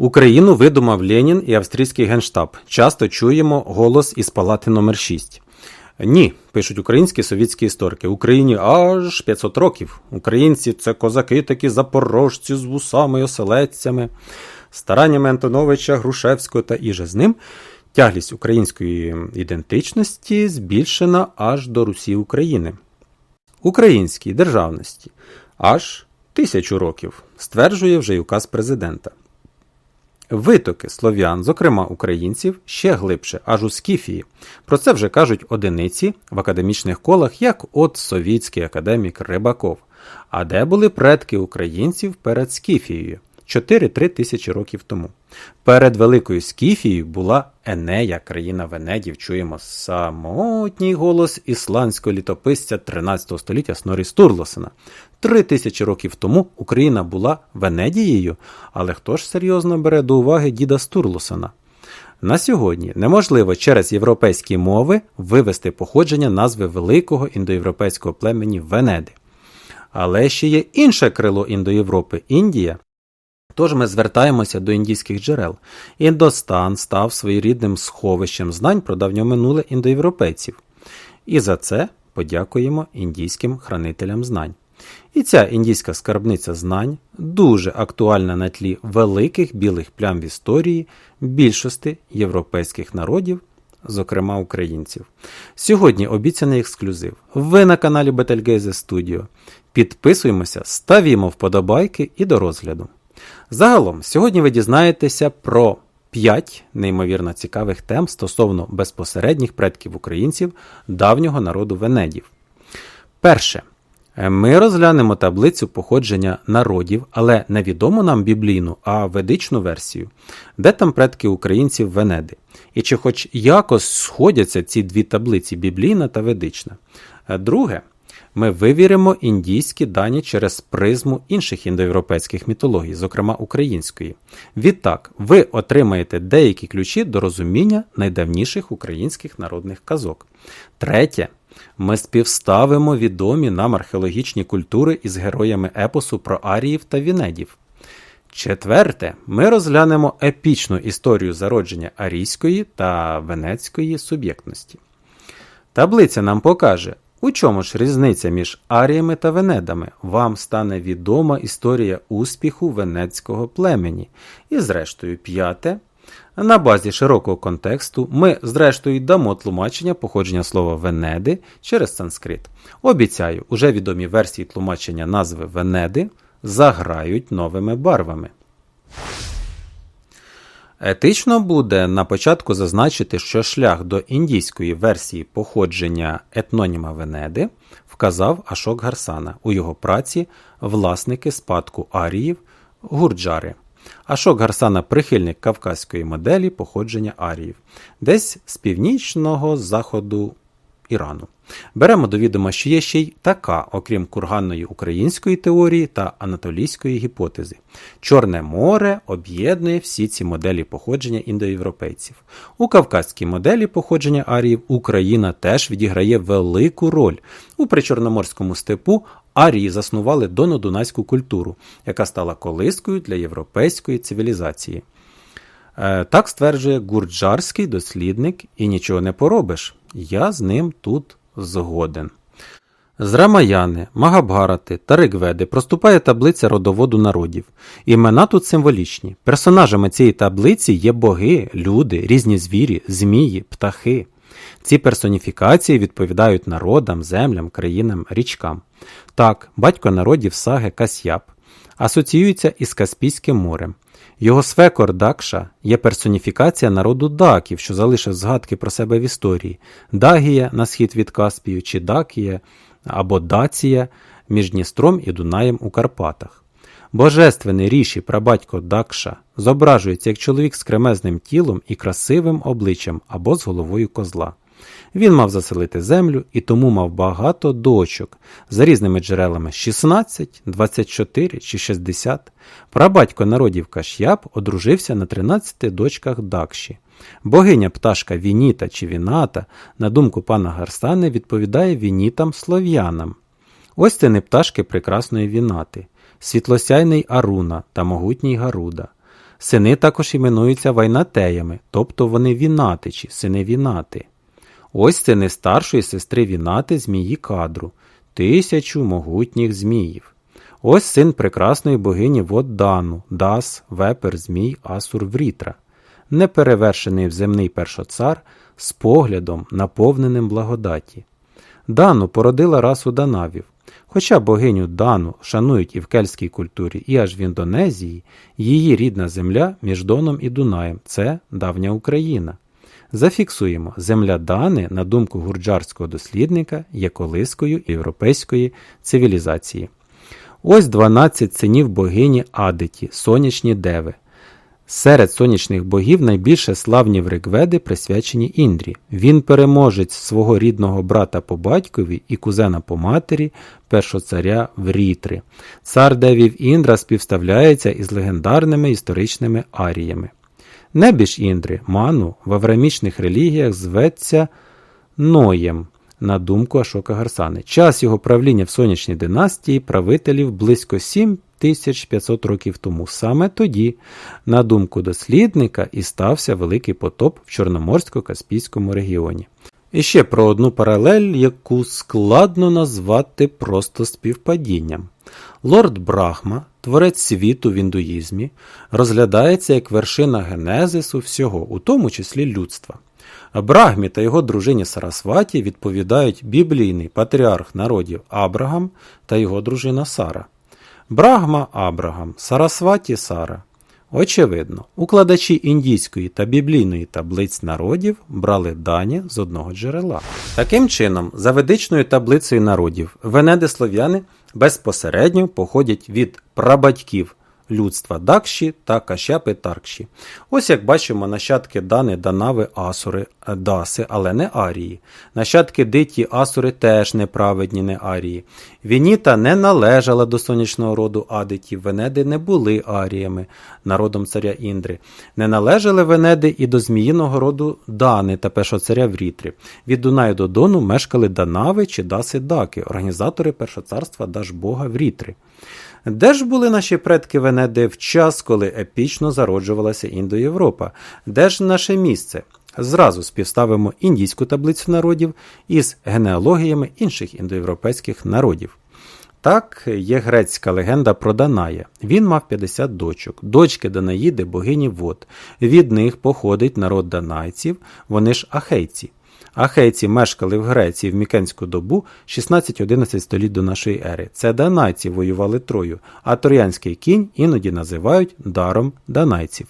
Україну видумав Ленін і австрійський генштаб. Часто чуємо голос із палати номер 6 Ні, пишуть українські совітські історики. Україні аж 500 років. Українці це козаки, такі запорожці з вусами й оселедцями. Стараннями Антоновича, Грушевського та іже з ним. Тяглість української ідентичності збільшена аж до Русі України. Українській державності аж тисячу років, стверджує вже й указ президента. Витоки слов'ян, зокрема українців, ще глибше, аж у Скіфії. Про це вже кажуть одиниці в академічних колах, як от совітський академік Рибаков. А де були предки українців перед Скіфією? 4-3 тисячі років тому. Перед Великою Скіфією була Енея, країна Венедів. Чуємо самотній голос ісландського літописця 13 століття Снорі Стурлосена. Три тисячі років тому Україна була Венедією, але хто ж серйозно бере до уваги діда Стурлосена? На сьогодні неможливо через європейські мови вивести походження назви великого індоєвропейського племені Венеди. Але ще є інше крило Індоєвропи Індія. Тож ми звертаємося до індійських джерел. Індостан став своєрідним сховищем знань про давньоминуле індоєвропейців. І за це подякуємо індійським хранителям знань. І ця індійська скарбниця знань дуже актуальна на тлі великих білих плям в історії більшості європейських народів, зокрема українців. Сьогодні обіцяний ексклюзив. Ви на каналі Betelgeuse Studio. Підписуємося, ставімо вподобайки і до розгляду. Загалом, сьогодні ви дізнаєтеся про 5 неймовірно цікавих тем стосовно безпосередніх предків українців давнього народу Венедів. Перше. Ми розглянемо таблицю походження народів, але не відому нам біблійну, а ведичну версію, де там предки українців Венеди. І чи хоч якось сходяться ці дві таблиці біблійна та ведична. Друге, ми вивіримо індійські дані через призму інших індоєвропейських мітологій, зокрема української. Відтак, ви отримаєте деякі ключі до розуміння найдавніших українських народних казок. Третє. Ми співставимо відомі нам археологічні культури із героями епосу про аріїв та вінедів. Четверте, ми розглянемо епічну історію зародження арійської та венецької суб'єктності. Таблиця нам покаже, у чому ж різниця між аріями та венедами? Вам стане відома історія успіху венецького племені. І, зрештою, п'яте. На базі широкого контексту ми, зрештою, дамо тлумачення походження слова Венеди через санскрит. Обіцяю, уже відомі версії тлумачення назви Венеди заграють новими барвами. Етично буде на початку зазначити, що шлях до індійської версії походження етноніма Венеди вказав Ашок Гарсана у його праці Власники спадку аріїв Гурджари. Ашок Гарсана прихильник кавказької моделі походження аріїв, десь з північного заходу Ірану. Беремо до відома, що є ще й така, окрім курганної української теорії та анатолійської гіпотези. Чорне море об'єднує всі ці моделі походження індоєвропейців. У кавказькій моделі походження аріїв Україна теж відіграє велику роль. У причорноморському степу арії заснували донодунайську культуру, яка стала колискою для європейської цивілізації. Е, так стверджує гурджарський дослідник, і нічого не поробиш. Я з ним тут згоден. З Рамаяни, Магабгарати та Ригведи проступає таблиця родоводу народів. Імена тут символічні. Персонажами цієї таблиці є боги, люди, різні звірі, змії, птахи. Ці персоніфікації відповідають народам, землям, країнам, річкам. Так, батько народів саги Касьяп асоціюється із Каспійським морем. Його свекор Дакша є персоніфікація народу даків, що залишив згадки про себе в історії Дагія на схід від Каспію, чи Дакія або Дація між Дністром і Дунаєм у Карпатах. Божественний ріші прабатько Дакша зображується як чоловік з кремезним тілом і красивим обличчям або з головою козла. Він мав заселити землю і тому мав багато дочок за різними джерелами 16, 24 чи 60. Прабатько народів Каш'яб одружився на 13 дочках Дакші. Богиня пташка Вініта чи Віната, на думку пана Гарсани, відповідає Вінітам слов'янам. Ось це не пташки прекрасної Вінати, світлосяйний Аруна та могутній Гаруда. Сини також іменуються вайнатеями, тобто вони вінатичі, сини вінати. Ось сини старшої сестри Вінати змії кадру, тисячу могутніх зміїв. Ось син прекрасної богині Воддану, Дас, Вепер, Змій, Асур Врітра, неперевершений вземний першоцар з поглядом, наповненим благодаті. Дану породила расу Данавів. Хоча богиню Дану шанують і в кельтській культурі, і аж в Індонезії, її рідна земля між Доном і Дунаєм це давня Україна. Зафіксуємо, земля Дани, на думку гурджарського дослідника, є колискою європейської цивілізації. Ось 12 синів богині Адиті, сонячні деви. Серед сонячних богів найбільше славні в Ригведи присвячені Індрі. Він переможець свого рідного брата по батькові і кузена по матері, першоцаря Врітри. Цар девів Індра співставляється із легендарними історичними аріями. Небіж Індри, Ману, в аврамічних релігіях зветься Ноєм, на думку Ашока Гарсани. Час його правління в сонячній династії правителів близько 7500 років тому. Саме тоді, на думку дослідника, і стався великий потоп в Чорноморсько-Каспійському регіоні. І ще про одну паралель, яку складно назвати просто співпадінням. Лорд Брахма, творець світу в індуїзмі, розглядається як вершина генезису всього, у тому числі людства. Брахмі та його дружині Сарасваті відповідають біблійний патріарх народів Абрагам та його дружина Сара. Брахма Абрагам, Сарасваті Сара. Очевидно, укладачі індійської та біблійної таблиць народів брали дані з одного джерела. Таким чином, за ведичною таблицею народів, венеди слов'яни безпосередньо походять від прабатьків людства Дакші та Кащапи Таркші. Ось як бачимо, нащадки Дани Данави Асури Даси, але не Арії. Нащадки Диті Асури теж неправедні, не Арії. Вініта не належала до сонячного роду Адитів, Венеди не були аріями, народом царя Індри. Не належали Венеди і до зміїного роду Дани та першоцаря Врітри. Від Дунаю до Дону мешкали Данави чи Даси Даки, організатори першоцарства Дажбога Врітри. Де ж були наші предки Венеди в час, коли епічно зароджувалася Індоєвропа? Де ж наше місце? Зразу співставимо індійську таблицю народів із генеалогіями інших індоєвропейських народів. Так, є грецька легенда про Даная. Він мав 50 дочок, дочки Данаїди, богині вод. Від них походить народ данайців, вони ж ахейці. Ахейці мешкали в Греції в Мікенську добу 16-11 століть до нашої ери. Це данайці воювали Трою, а троянський кінь іноді називають даром данайців.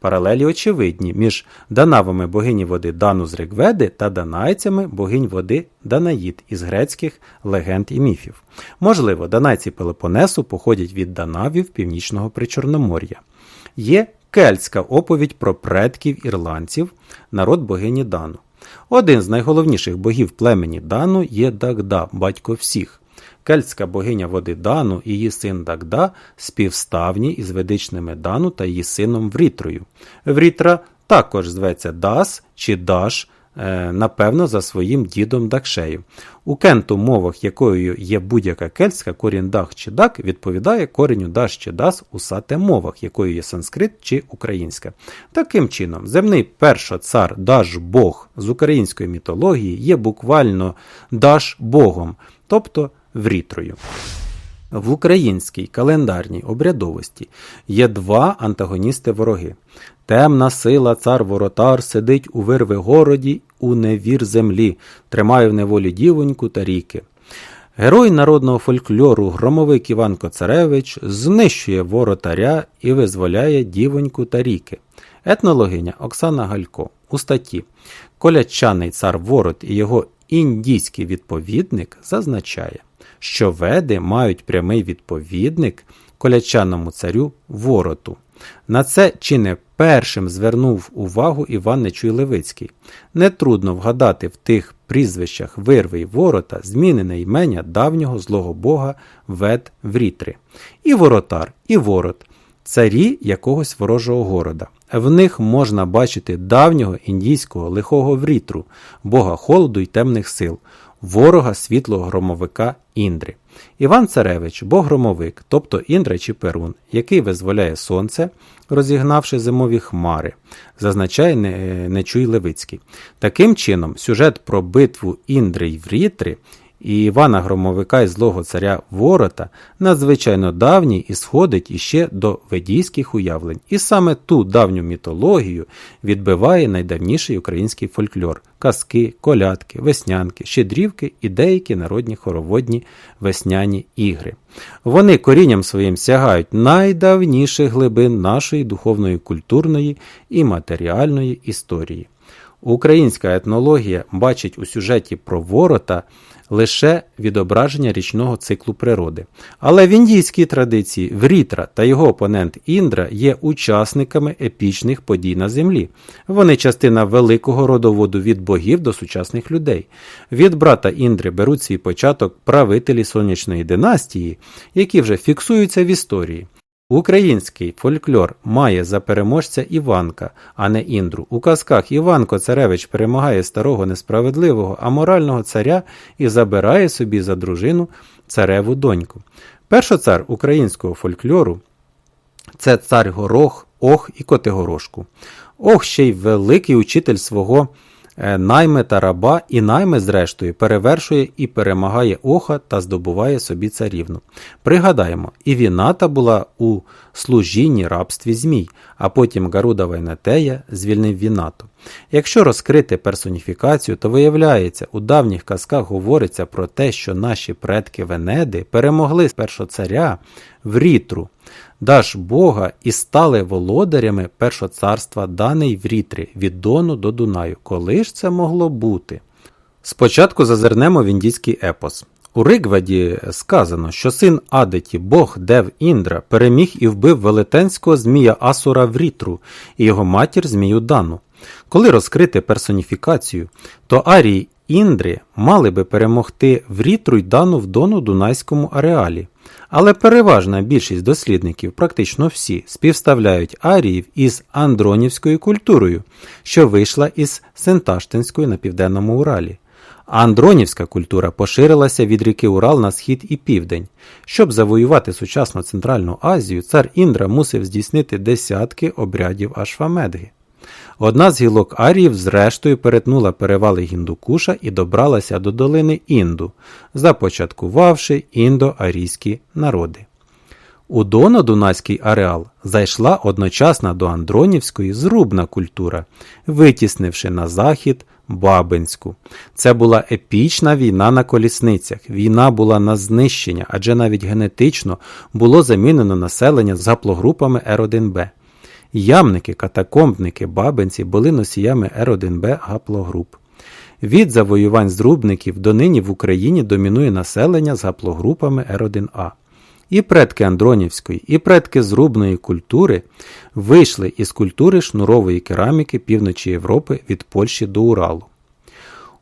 Паралелі очевидні між данавами богині води Дану з Ригведи та данайцями богинь води Данаїд із грецьких легенд і міфів. Можливо, данайці Пелопонесу походять від данавів північного Причорномор'я. Є кельтська оповідь про предків ірландців, народ богині Дану. Один з найголовніших богів племені Дану є Дагда, батько всіх. Кельтська богиня води Дану і її син Дагда співставні із ведичними Дану та її сином Врітрою. Врітра також зветься Дас чи Даш, напевно, за своїм дідом Дакшею. У кенту мовах, якою є будь-яка кельтська, корінь дах чи дак відповідає коренню даш чи дас у сате мовах, якою є санскрит чи українська. Таким чином, земний першоцар Даш Бог з української мітології є буквально Даш Богом, тобто Врітрою. В українській календарній обрядовості є два антагоністи вороги. Темна сила, цар воротар сидить у вирви городі, у невір землі, тримає в неволі дівоньку та ріки. Герой народного фольклору громовик Іван Коцаревич знищує воротаря і визволяє дівоньку та ріки. Етнологиня Оксана Галько у статті Колячаний цар Ворот і його індійський відповідник зазначає, що веди мають прямий відповідник колячаному царю Вороту. На це чи не першим звернув увагу Іван Нечуй Левицький. Нетрудно вгадати в тих прізвищах вирви й ворота змінене імення давнього злого бога Вед Врітри. І воротар, і ворот царі якогось ворожого города. В них можна бачити давнього індійського лихого врітру, бога холоду й темних сил. Ворога світлого громовика Індри. Іван Царевич, бог-громовик, тобто Індра чи Перун, який визволяє сонце, розігнавши зимові хмари, зазначає Нечуй Левицький. Таким чином, сюжет про битву Індри й Врітри і Івана Громовика і злого царя Ворота надзвичайно давній і сходить іще до ведійських уявлень. І саме ту давню мітологію відбиває найдавніший український фольклор казки, колядки, веснянки, щедрівки і деякі народні хороводні весняні ігри. Вони корінням своїм сягають найдавніших глибин нашої духовної, культурної і матеріальної історії. Українська етнологія бачить у сюжеті про ворота лише відображення річного циклу природи. Але в індійській традиції Врітра та його опонент Індра є учасниками епічних подій на землі. Вони частина великого родоводу від богів до сучасних людей. Від брата Індри беруть свій початок правителі сонячної династії, які вже фіксуються в історії. Український фольклор має за переможця Іванка, а не Індру. У казках Іванко Царевич перемагає старого несправедливого аморального царя і забирає собі за дружину цареву доньку. Першоцар українського фольклору це цар Горох, Ох і Котигорошку. Ох ще й великий учитель свого найме та раба, і найме, зрештою, перевершує і перемагає Оха та здобуває собі царівну. Пригадаємо, і Віната була у служінні рабстві змій, а потім Гаруда Вайнатея звільнив Вінату. Якщо розкрити персоніфікацію, то виявляється, у давніх казках говориться про те, що наші предки Венеди перемогли першоцаря в Рітру, даж Бога і стали володарями першоцарства Дани й в Рітрі від Дону до Дунаю. Коли ж це могло бути? Спочатку зазирнемо в індійський епос. У Ригваді сказано, що син Адиті, бог Дев Індра, переміг і вбив велетенського змія Асура Врітру і його матір змію Дану. Коли розкрити персоніфікацію, то арії Індри мали би перемогти Врітру й Дану в Дону Дунайському ареалі. Але переважна більшість дослідників, практично всі, співставляють аріїв із андронівською культурою, що вийшла із Сенташтинської на південному Уралі. Андронівська культура поширилася від ріки Урал на схід і південь. Щоб завоювати сучасну Центральну Азію, цар Індра мусив здійснити десятки обрядів Ашвамедги. Одна з гілок аріїв зрештою перетнула перевали Гіндукуша і добралася до долини Інду, започаткувавши індоарійські народи. У Доно-Дунайський ареал зайшла одночасно до Андронівської зрубна культура, витіснивши на захід Бабинську. Це була епічна війна на колісницях. Війна була на знищення, адже навіть генетично було замінено населення з гаплогрупами Р1Б. Ямники, катакомбники, бабинці були носіями Р1Б гаплогруп. Від завоювань зрубників до нині в Україні домінує населення з гаплогрупами Р1А. І предки Андронівської, і предки зрубної культури вийшли із культури шнурової кераміки півночі Європи від Польщі до Уралу.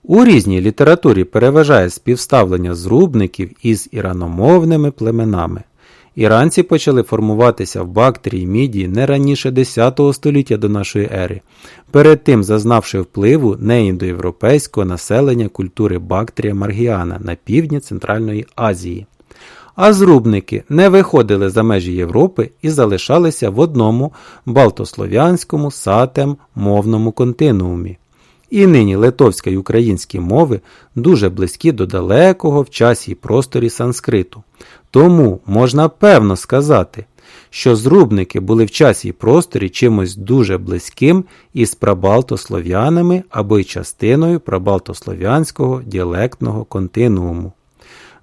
У різній літературі переважає співставлення зрубників із іраномовними племенами. Іранці почали формуватися в Бактрії Мідії не раніше 10 століття до нашої ери, перед тим зазнавши впливу неіндоєвропейського населення культури Бактрія Маргіана на півдні Центральної Азії. А зрубники не виходили за межі Європи і залишалися в одному балтослов'янському сатем мовному континуумі. І нині литовська й українські мови дуже близькі до далекого в часі й просторі санскриту. Тому можна певно сказати, що зрубники були в часі й просторі чимось дуже близьким із прабалтослов'янами або й частиною прабалтослов'янського діалектного континууму.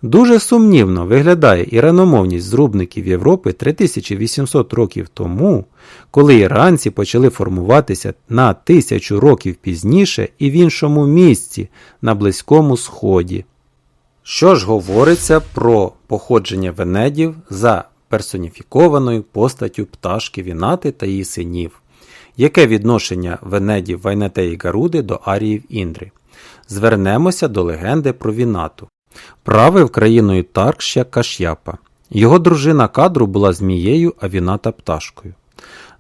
Дуже сумнівно виглядає іраномовність зрубників Європи 3800 років тому, коли іранці почали формуватися на тисячу років пізніше і в іншому місці на Близькому Сході. Що ж говориться про походження венедів за персоніфікованою постаттю пташки Вінати та її синів? Яке відношення венедів Вайнете і Гаруди до Аріїв Індри? Звернемося до легенди про Вінату. Правив країною Таркща Каш'япа. Його дружина кадру була змією, а Віната пташкою.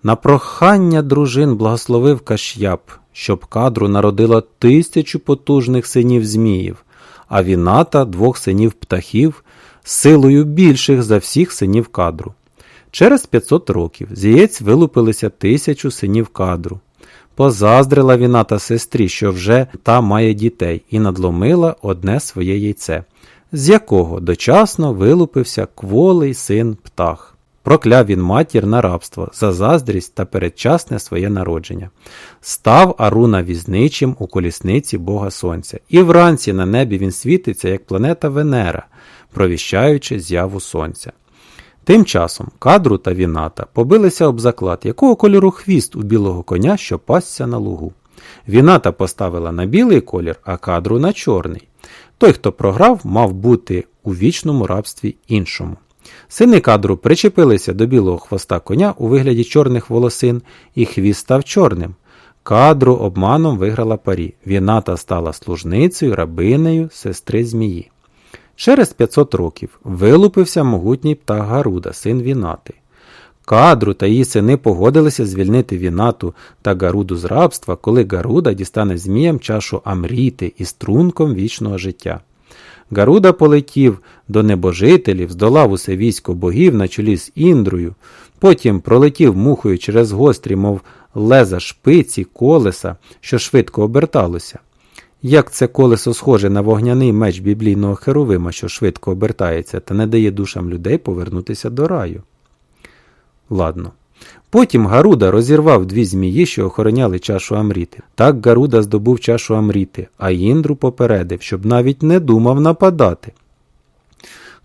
На прохання дружин благословив Каш'яп, щоб кадру народила тисячу потужних синів зміїв, а Віната двох синів птахів силою більших за всіх синів кадру. Через 500 років з яєць вилупилися тисячу синів кадру. Позаздрила Віната сестрі, що вже та має дітей, і надломила одне своє яйце, з якого дочасно вилупився кволий син птах. Прокляв він матір на рабство за заздрість та передчасне своє народження. Став Аруна візничим у колісниці Бога Сонця, і вранці на небі він світиться, як планета Венера, провіщаючи з'яву Сонця. Тим часом кадру та Віната побилися об заклад, якого кольору хвіст у білого коня, що пасся на лугу. Віната поставила на білий колір, а кадру на чорний. Той, хто програв, мав бути у вічному рабстві іншому. Сини кадру причепилися до білого хвоста коня у вигляді чорних волосин, і хвіст став чорним. Кадру обманом виграла парі. Віната стала служницею, рабинею сестри Змії. Через 500 років вилупився могутній птах Гаруда, син Вінати. Кадру та її сини погодилися звільнити Вінату та Гаруду з рабства, коли Гаруда дістане зміям чашу Амріти із трунком вічного життя. Гаруда полетів до небожителів, здолав усе військо богів на чолі з Індрою, потім пролетів мухою через гострі, мов леза шпиці, колеса, що швидко оберталося. Як це колесо схоже на вогняний меч біблійного херовима, що швидко обертається, та не дає душам людей повернутися до раю. Ладно. Потім Гаруда розірвав дві змії, що охороняли чашу Амріти. Так Гаруда здобув чашу Амріти, а Індру попередив, щоб навіть не думав нападати.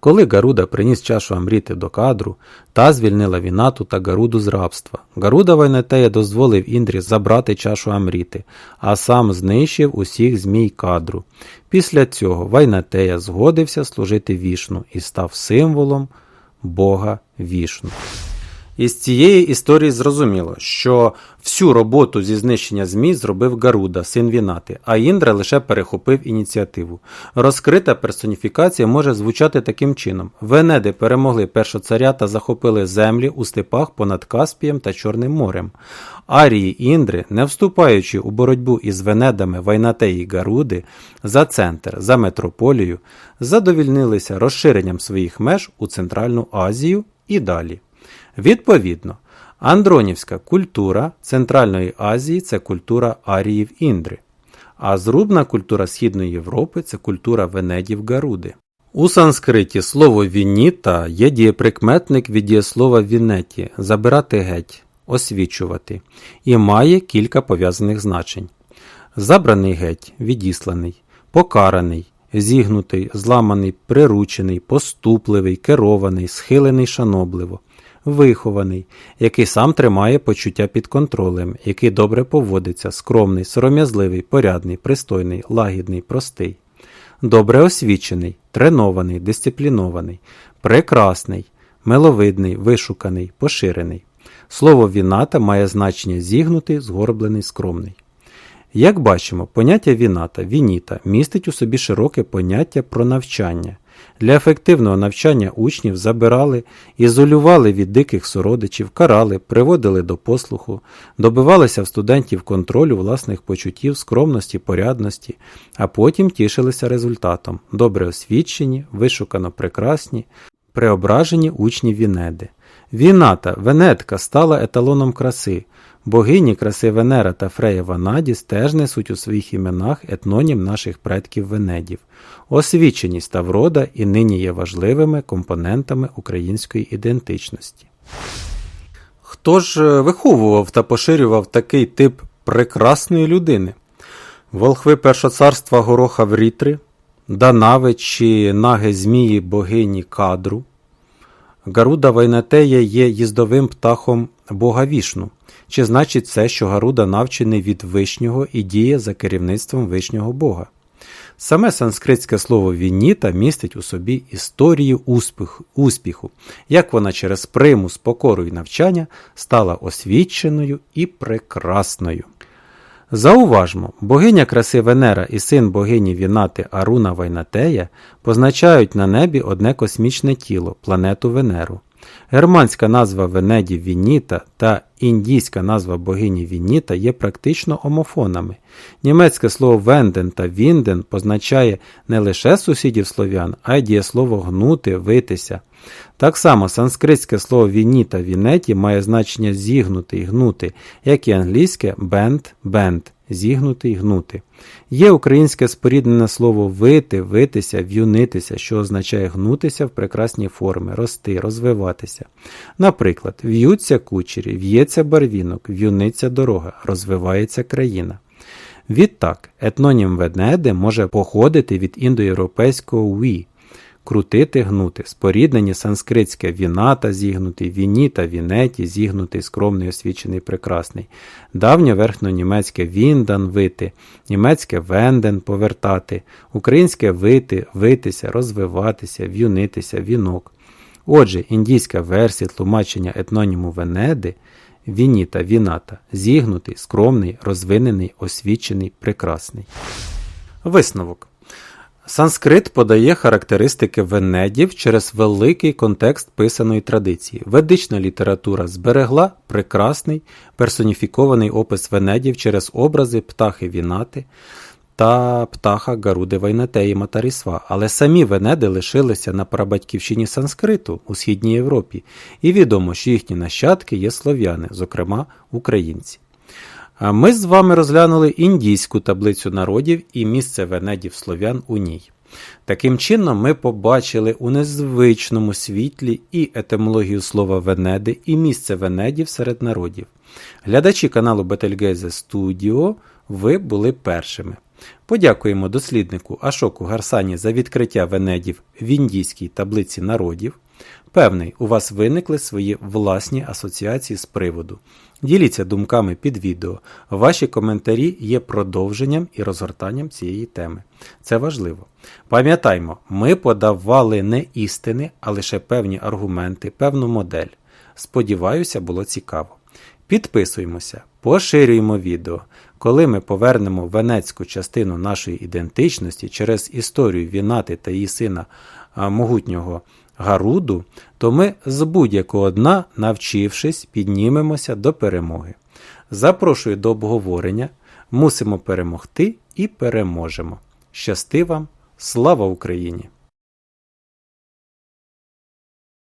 Коли Гаруда приніс чашу Амріти до кадру, та звільнила Вінату та Гаруду з рабства. Гаруда Вайнетея дозволив Індрі забрати чашу Амріти, а сам знищив усіх змій кадру. Після цього Вайнетея згодився служити вішну і став символом Бога вішну. Із цієї історії зрозуміло, що всю роботу зі знищення змій зробив Гаруда, син Вінати, а Індра лише перехопив ініціативу. Розкрита персоніфікація може звучати таким чином: Венеди перемогли першоцаря та захопили землі у степах понад Каспієм та Чорним морем. Арії Індри, не вступаючи у боротьбу із Венедами Вайнатеї Гаруди за центр, за метрополію, задовільнилися розширенням своїх меж у Центральну Азію і далі. Відповідно, андронівська культура Центральної Азії це культура аріїв Індри, а зрубна культура Східної Європи це культура Венедів Гаруди. У санскриті слово вініта є дієприкметник від дієслова вінеті забирати геть, освічувати, і має кілька пов'язаних значень: забраний геть, відісланий, покараний, зігнутий, зламаний, приручений, поступливий, керований, схилений шанобливо вихований, який сам тримає почуття під контролем, який добре поводиться, скромний, сором'язливий, порядний, пристойний, лагідний, простий, добре освічений, тренований, дисциплінований, прекрасний, миловидний, вишуканий, поширений. Слово віната має значення зігнутий, згорблений, скромний. Як бачимо, поняття віната, вініта містить у собі широке поняття про навчання. Для ефективного навчання учнів забирали, ізолювали від диких сородичів, карали, приводили до послуху, добивалися в студентів контролю власних почуттів, скромності, порядності, а потім тішилися результатом добре освічені, вишукано прекрасні, преображені учні Вінеди. Віната, Венетка стала еталоном краси. Богині краси Венера та Фрея Ванадіс теж несуть у своїх іменах етнонім наших предків Венедів. Освіченість та врода і нині є важливими компонентами української ідентичності. Хто ж е, виховував та поширював такий тип прекрасної людини? Волхви першоцарства Гороха Врітри, Данави чи наги Змії богині Кадру. Гаруда Вайнатея є їздовим птахом Бога Вішну. Чи значить це, що Гаруда навчений від вишнього і діє за керівництвом вишнього Бога? Саме санскритське слово Вініта містить у собі історію успіху, успіху, як вона через примус, покору і навчання стала освіченою і прекрасною. Зауважмо, богиня краси Венера і син богині Вінати Аруна Вайнатея позначають на небі одне космічне тіло планету Венеру. Германська назва Венеді Вініта та індійська назва богині Вініта є практично омофонами. Німецьке слово венден та вінден позначає не лише сусідів слов'ян, а й дієслово гнути, витися. Так само санскритське слово вініта вінеті має значення зігнути й гнути, як і англійське bend, bend – зігнути й гнути. Є українське споріднене слово вити, витися, в'юнитися, що означає гнутися в прекрасні форми, рости, розвиватися. Наприклад, в'ються кучері, в'ється барвінок, в'юниться дорога, розвивається країна. Відтак, етнонім Венеди може походити від індоєвропейського «ві» крутити, гнути, споріднені санскритське віната зігнутий, вініта, вінеті, зігнутий, скромний, освічений, прекрасний, давнє верхньонімецьке віндан вити, німецьке венден повертати, українське вити, витися, розвиватися, в'юнитися, вінок. Отже, індійська версія тлумачення етноніму Венеди Вініта, віната, зігнутий, скромний, розвинений, освічений, прекрасний. Висновок. Санскрит подає характеристики венедів через великий контекст писаної традиції. Ведична література зберегла прекрасний персоніфікований опис венедів через образи птахи Вінати та птаха Гаруди Вайнатеї Матарісва, але самі венеди лишилися на прабатьківщині санскриту у Східній Європі, і відомо, що їхні нащадки є слов'яни, зокрема українці. А Ми з вами розглянули індійську таблицю народів і місце венедів слов'ян у ній. Таким чином, ми побачили у незвичному світлі і етимологію слова венеди, і місце венедів серед народів. Глядачі каналу Betelgeuse Studio, ви були першими. Подякуємо досліднику Ашоку Гарсані за відкриття венедів в індійській таблиці народів. Певний, у вас виникли свої власні асоціації з приводу. Діліться думками під відео. Ваші коментарі є продовженням і розгортанням цієї теми. Це важливо. Пам'ятаймо, ми подавали не істини, а лише певні аргументи, певну модель. Сподіваюся, було цікаво. Підписуємося, поширюємо відео. Коли ми повернемо венецьку частину нашої ідентичності через історію Вінати та її сина могутнього Гаруду, то ми з будь-якого дна, навчившись, піднімемося до перемоги. Запрошую до обговорення, мусимо перемогти і переможемо. Щасти вам, слава Україні!